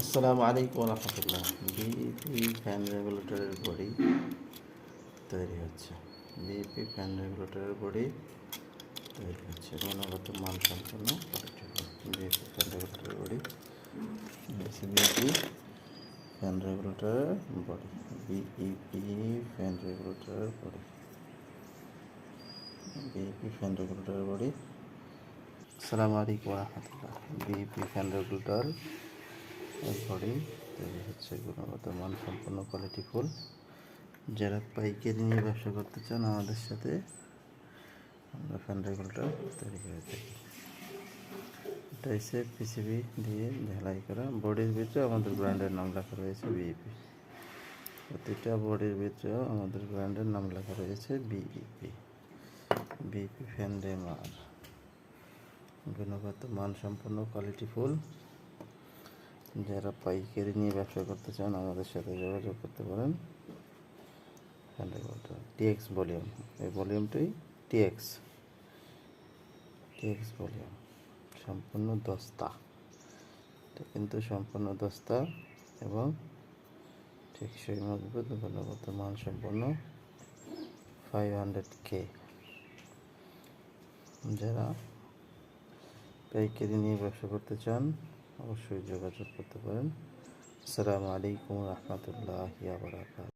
আসসালামু আলাইকুম রহমতুল্লাহ বিপি ফ্যান রেগুলেটরের বডি তৈরি হচ্ছে। বিপি ফ্যান রেগুলেটরের বডি তৈরি হচ্ছে। গুণগত মান সম্পন্ন বিপি ফ্যান রেগুলেটরের বডি বিপি ফ্যান রেগুলেটরের বডি। বিইপি ফ্যান রেগুলেটরের বডি। বিইপি ফ্যান রেগুলেটরের বডি। আসসালামু আলাইকুম রহমতুল্লাহ বিইপি ফ্যান রেগুলেটর এরপরে তৈরি হচ্ছে গুণগত মান সম্পন্ন কোয়ালিটি ফুল। যারা পাইকারি নিয়ে ব্যবসা করতে চান, আমাদের সাথে আমরা ফ্যান রেগুলেটর তৈরি করে থাকি। এটা হচ্ছে পিসিবি দিয়ে ঝালাই করা। বডির ভিতরে আমাদের ব্র্যান্ডের নাম লেখা রয়েছে বিইপি প্রতিটা বডির ভিতরেও আমাদের ব্র্যান্ডের নাম লেখা রয়েছে বিইপি বিইপি ফ্যান রেমার গুণগত মান সম্পন্ন কোয়ালিটি ফুল। যারা পাইকারি নিয়ে ব্যবসা করতে চান, আমাদের সাথে যোগাযোগ করতে পারেন। টিএক্স ভলিউম এই ভলিউমটাই টিএক্স টিএক্স ভলিউম সম্পূর্ণ দস্তা। এটা কিন্তু সম্পূর্ণ দস্তা এবং টেকসই মজবুত গুণগত মান সম্পন্ন ফাইভ হান্ড্রেড কে যারা পাইকারি নিয়ে ব্যবসা করতে চান অবশ্যই যোগাযোগ করতে পারেন। আসসালামু আলাইকুম রহমতুল্লাহ বারাকাত